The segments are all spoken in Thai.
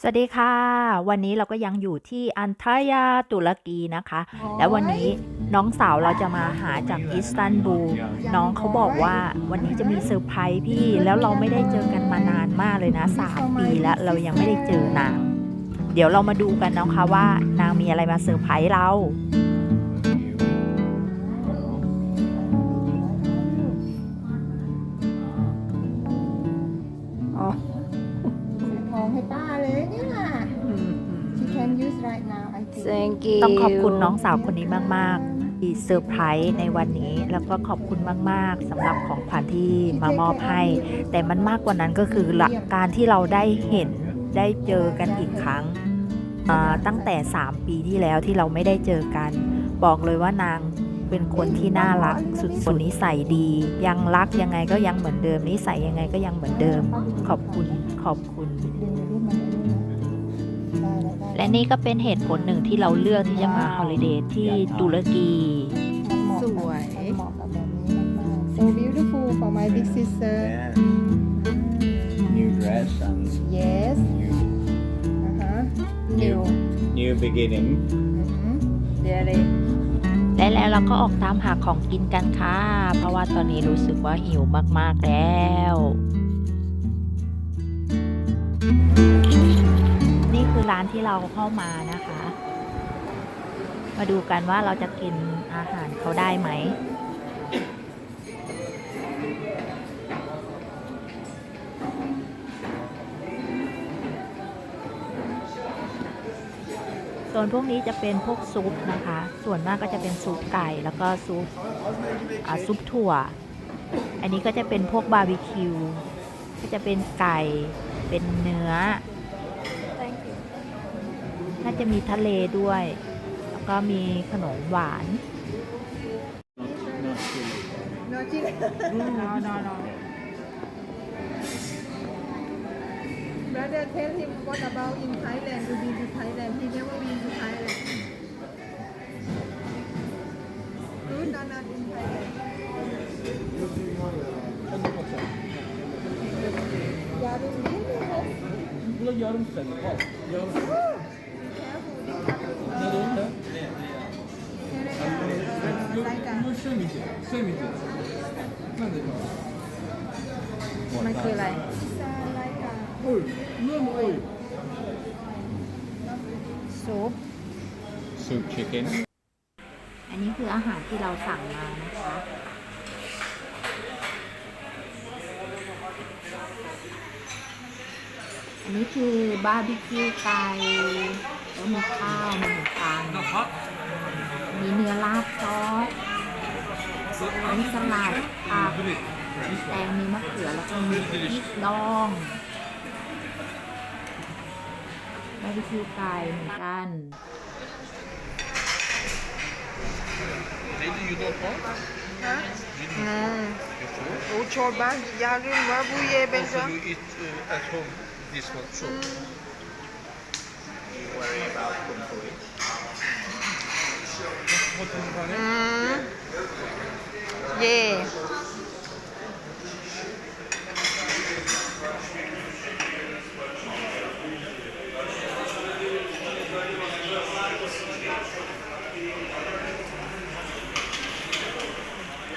สวัสดีค่ะ วันนี้เราก็ยังอยู่ที่อันทายาตุรกีนะคะ แล้ววันนี้น้องสาวเราจะมาหาจากอิสตันบูลน้องเขาบอกว่าวันนี้จะมีเซอร์ไพรส์พี่ แล้วเราไม่ได้เจอกันมานานมากเลยนะสามปีแล้วเรายังไม่ได้เจอนาง เดี๋ยวเรามาดูกันนะคะว่านางมีอะไรมาเซอร์ไพรส์เรา right now I think Thank you ต้องขอบคุณน้องสาวคนนี้มาก ๆ ที่เซอร์ไพรส์ในวันนี้ แล้วก็ขอบคุณมาก ๆสำหรับของขวัญที่มามอบให้ แต่มันมากกว่านั้นก็คือละการที่เราได้เห็นได้เจอกันอีกครั้งอ่าตั้งแต่ 3 ปีที่แล้วที่เราไม่ได้เจอกัน บอกเลยว่านางเป็นคนที่น่ารักสุดๆนิสัยดี ยังรักยังไงก็ยังเหมือนเดิมนิสัยยังไงก็ยังเหมือนเดิม ขอบคุณขอบคุณ แล้วได้และนี่ก็เป็นเหตุผลหนึ่งที่เราเลือกที่จะมาฮอลิเดย์ที่ตุรกีมันเหมาะสกับวยมันเหมาะกับแบบนี้มากๆ so beautiful for my big sister Yeah. New dress and yes new, อ่าฮะ new, new beginning. อือหือเดี๋ยวเลยและแล้วเราก็ออกตามหาของกินกันค่ะ เพราะว่าตอนนี้รู้สึกว่าหิวมาก ๆ แล้ว ร้านที่เราเข้ามานะคะ มาดูกันว่าเราจะกินอาหารเขาได้ไหมส่วนพวกนี้จะเป็นพวกซุปนะคะ ส่วนมากก็จะเป็นซุปไก่แล้วก็ซุปซุปถั่ว อันนี้ก็จะเป็นพวกบาร์บีคิว ก็จะเป็นไก่ เป็นเนื้อ จะมีทะเลด้วย แล้วก็มีขนมหวาน no chili no no no brother tell him what about in Thailand you been to Thailand he never been to Thailand good or not in Thailand yarın değil mi? Burada yarım sene var. Yarım sene. Canada, like a Bu şey miydi? Şey miydi? Nerede? มันคืออะไร like a Oy. Ne mi oy? ซุป Soup chicken. อันนี้คืออาหารที่เราสั่งมานะคะ อันนี้คือบาร์บีคิวไก่แล้วมีข้าวมีขนมปัง มีเนื้อราดซอสมีสลัดผักมีแตงมีมะเขือแล้วก็มีพริกดองบาร์บีคิวไก่เหมือนกัน Neydi yudon Hmm. O çorba yarın var bu ye Also you eat uh, at home this one. So. What is it? Hmm. Ye..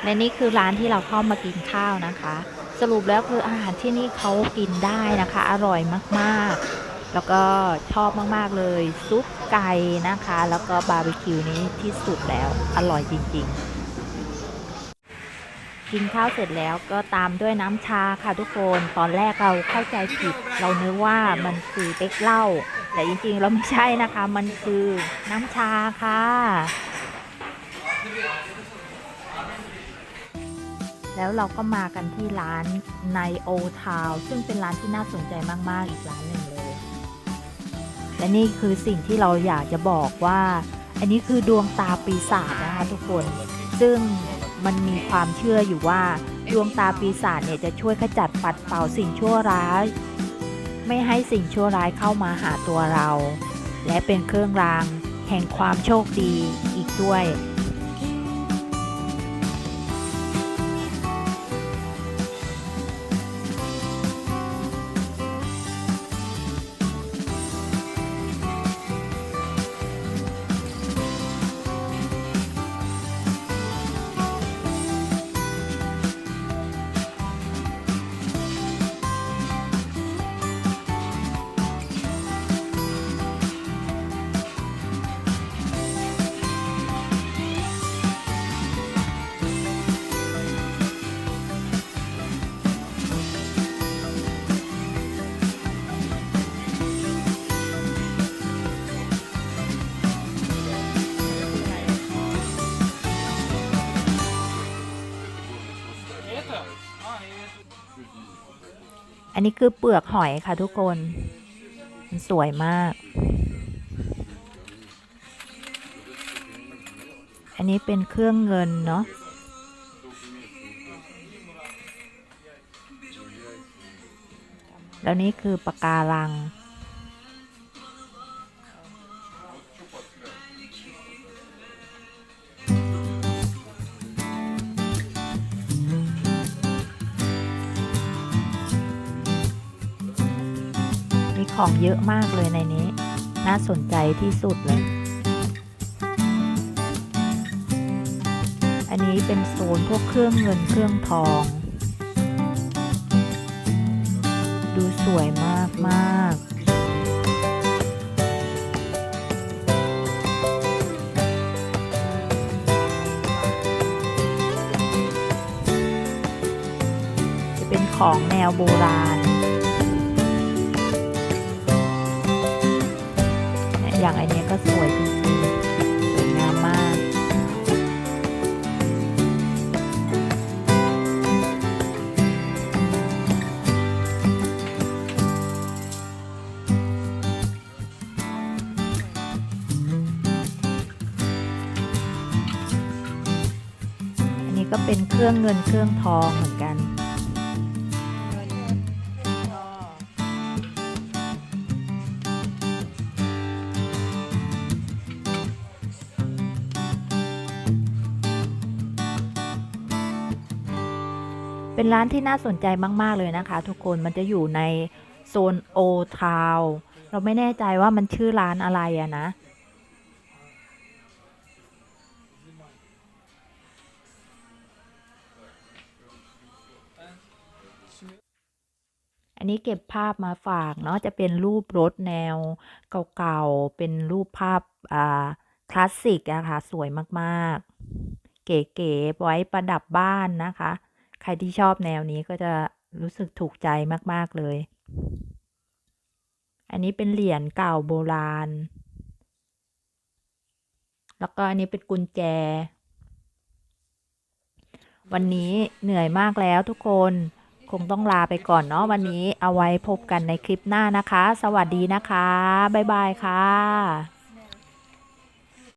และนี่คือร้านที่เราเข้ามากินข้าวนะคะ สรุปแล้วคืออาหารที่นี่เขากินได้นะคะ อร่อยมาก ๆ แล้วก็ชอบมาก ๆ เลย ซุปไก่นะคะ แล้วก็บาร์บีคิวนี้ที่สุดแล้วอร่อยจริง ๆ กินข้าวเสร็จแล้วก็ตามด้วยน้ำชาค่ะทุกคน ตอนแรกเราเข้าใจผิด เราเนึกว่ามันคือเป๊กเหล้าแต่จริงๆแล้วไม่ใช่นะคะ มันคือน้ำชาค่ะ แล้วเราก็มากันที่ร้านในโอทาวซึ่งเป็นร้านที่น่าสนใจมาก ๆ อีกร้านหนึ่งเลย และนี่คือสิ่งที่เราอยากจะบอกว่า อันนี้คือดวงตาปีศาจนะคะทุกคน ซึ่งมันมีความเชื่ออยู่ว่าดวงตาปีศาจเนี่ยจะช่วยขจัดปัดเป่าสิ่งชั่วร้าย ไม่ให้สิ่งชั่วร้ายเข้ามาหาตัวเรา และเป็นเครื่องรางแห่งความโชคดีอีกด้วย อันนี้คือเปลือกหอยค่ะทุกคน มันสวยมาก อันนี้เป็นเครื่องเงินเนาะ แล้วนี่คือปะการัง ของเยอะมากเลยในนี้ น่าสนใจที่สุดเลย อันนี้เป็นโซนพวกเครื่องเงินเครื่องทอง ดูสวยมากมากจะเป็นของแนวโบราณ อย่างอันเนี้ยก็สวยจริงๆสวยงามมาก อันนี้ก็เป็นเครื่องเงินเครื่องทองเหมือน เป็นร้านที่น่าสนใจมาก ๆ เลยนะคะ ทุกคนมันจะอยู่ในโซนโอทาวเราไม่แน่ใจว่ามันชื่อร้านอะไรอะนะอันนี้เก็บภาพมาฝากเนาะจะเป็นรูปรถแนวเก่าๆ เป็นรูปภาพอ่าคลาสสิกอะค่ะ สวยมากๆ เก๋ๆไว้ประดับบ้านนะคะ ใครที่ชอบแนวนี้ก็จะรู้สึกถูกใจมาก ๆ เลย อันนี้เป็นเหรียญเก่าโบราณ แล้วก็อันนี้เป็นกุญแจ วันนี้เหนื่อยมากแล้วทุกคนคงต้องลาไปก่อนเนาะวันนี้เอาไว้พบกันในคลิปหน้านะคะ สวัสดีนะคะ บ๊ายบายค่ะ